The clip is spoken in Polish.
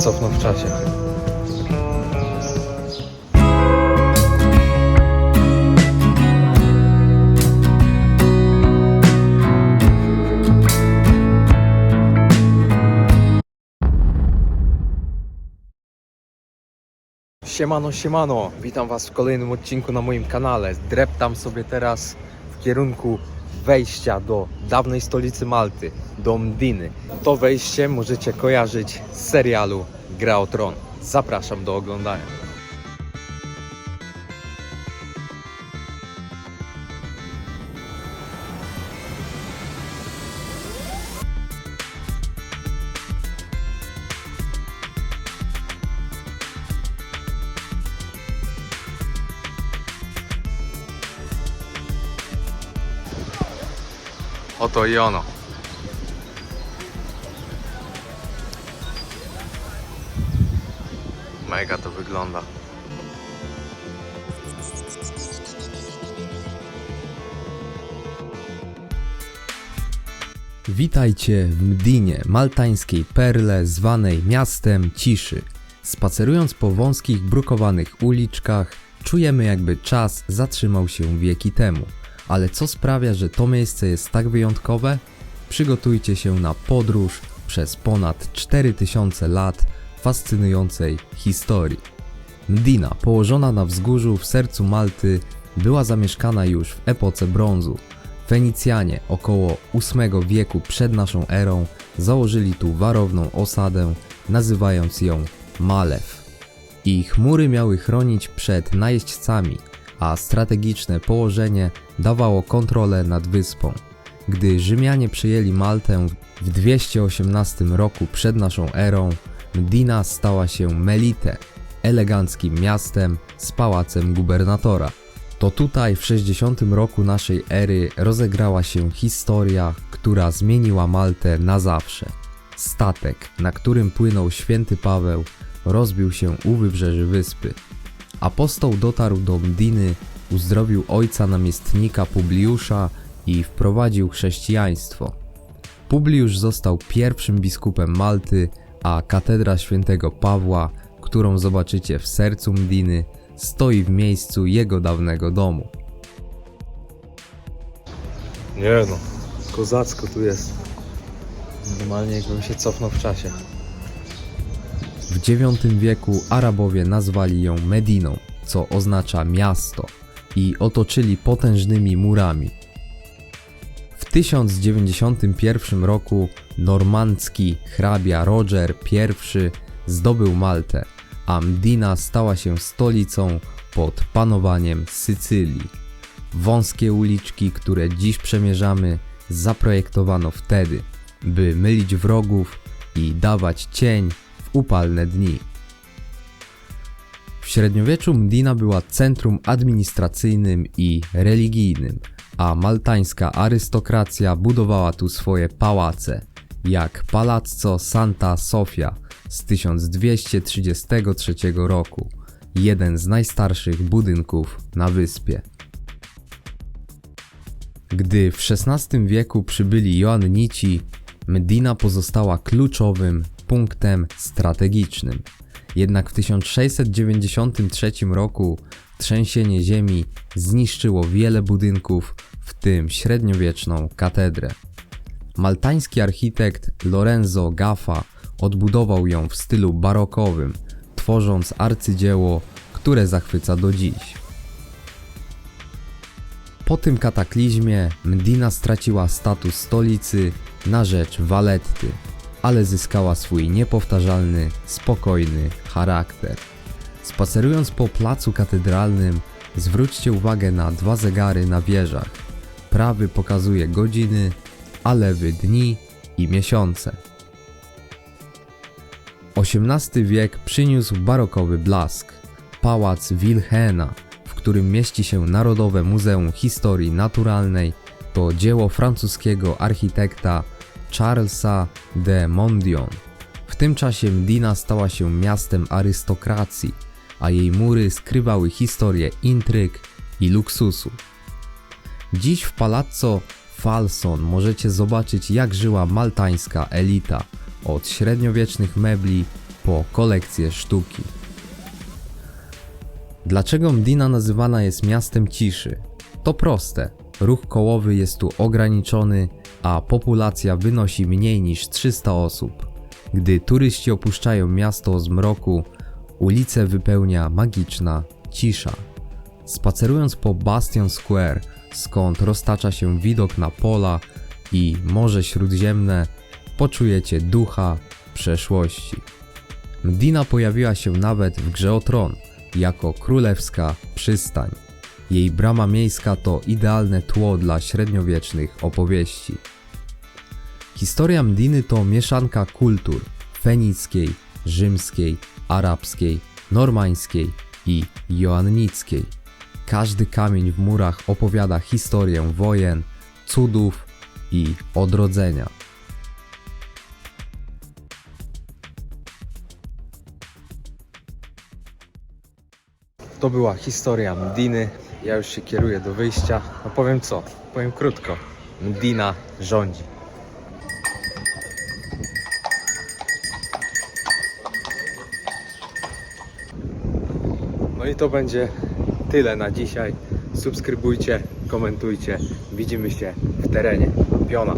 cofnął w czasie. Siemano, siemano! Witam Was w kolejnym odcinku na moim kanale. Dreptam sobie teraz w kierunku wejścia do dawnej stolicy Malty, do Mdiny. To wejście możecie kojarzyć z serialu Gra o Tron. Zapraszam do oglądania. Oto i ono. Mega to wygląda. Witajcie w Mdinie, maltańskiej perle zwanej miastem ciszy. Spacerując po wąskich, brukowanych uliczkach, czujemy jakby czas zatrzymał się wieki temu. Ale co sprawia, że to miejsce jest tak wyjątkowe? Przygotujcie się na podróż przez ponad 4000 lat fascynującej historii. Mdina, położona na wzgórzu w sercu Malty, była zamieszkana już w epoce brązu. Fenicjanie około VIII wieku przed naszą erą założyli tu warowną osadę, nazywając ją Malew. Ich mury miały chronić przed najeźdźcami, a strategiczne położenie dawało kontrolę nad wyspą. Gdy Rzymianie przyjęli Maltę w 218 roku przed naszą erą, Mdina stała się Melite, eleganckim miastem z pałacem gubernatora. To tutaj w 60 roku naszej ery rozegrała się historia, która zmieniła Maltę na zawsze. Statek, na którym płynął święty Paweł, rozbił się u wybrzeży wyspy. Apostoł dotarł do Mdiny, uzdrowił ojca namiestnika Publiusza i wprowadził chrześcijaństwo. Publiusz został pierwszym biskupem Malty, a katedra świętego Pawła, którą zobaczycie w sercu Mdiny, stoi w miejscu jego dawnego domu. Nie no, kozacko tu jest. Normalnie jakbym się cofnął w czasie. W IX wieku Arabowie nazwali ją Mediną, co oznacza miasto, i otoczyli potężnymi murami. W 1091 roku normandzki hrabia Roger I zdobył Maltę, a Mdina stała się stolicą pod panowaniem Sycylii. Wąskie uliczki, które dziś przemierzamy, zaprojektowano wtedy, by mylić wrogów i dawać cień upalne dni. W średniowieczu Mdina była centrum administracyjnym i religijnym, a maltańska arystokracja budowała tu swoje pałace, jak Palazzo Santa Sofia z 1233 roku, jeden z najstarszych budynków na wyspie. Gdy w XVI wieku przybyli Joannici, Medina pozostała kluczowym punktem strategicznym. Jednak w 1693 roku trzęsienie ziemi zniszczyło wiele budynków, w tym średniowieczną katedrę. Maltański architekt Lorenzo Gaffa odbudował ją w stylu barokowym, tworząc arcydzieło, które zachwyca do dziś. Po tym kataklizmie Mdina straciła status stolicy na rzecz Valetty, ale zyskała swój niepowtarzalny, spokojny charakter. Spacerując po placu katedralnym, zwróćcie uwagę na dwa zegary na wieżach. Prawy pokazuje godziny, a lewy dni i miesiące. XVIII wiek przyniósł barokowy blask. Pałac Wilhelma, w którym mieści się Narodowe Muzeum Historii Naturalnej, to dzieło francuskiego architekta Charlesa de Mondion. W tym czasie Mdina stała się miastem arystokracji, a jej mury skrywały historię intryg i luksusu. Dziś w Palazzo Falson możecie zobaczyć jak żyła maltańska elita, od średniowiecznych mebli po kolekcję sztuki. Dlaczego Mdina nazywana jest miastem ciszy? To proste. Ruch kołowy jest tu ograniczony, a populacja wynosi mniej niż 300 osób. Gdy turyści opuszczają miasto z mroku, ulice wypełnia magiczna cisza. Spacerując po Bastion Square, skąd roztacza się widok na pola i Morze Śródziemne, poczujecie ducha przeszłości. Mdina pojawiła się nawet w grze o tron jako królewska przystań. Jej brama miejska to idealne tło dla średniowiecznych opowieści. Historia Mdiny to mieszanka kultur fenickiej, rzymskiej, arabskiej, normańskiej i joannickiej. Każdy kamień w murach opowiada historię wojen, cudów i odrodzenia. To była historia Mdiny. Ja już się kieruję do wyjścia. No powiem co? Powiem krótko. Mdina rządzi. No i to będzie tyle na dzisiaj. Subskrybujcie, komentujcie. Widzimy się w terenie. Piona.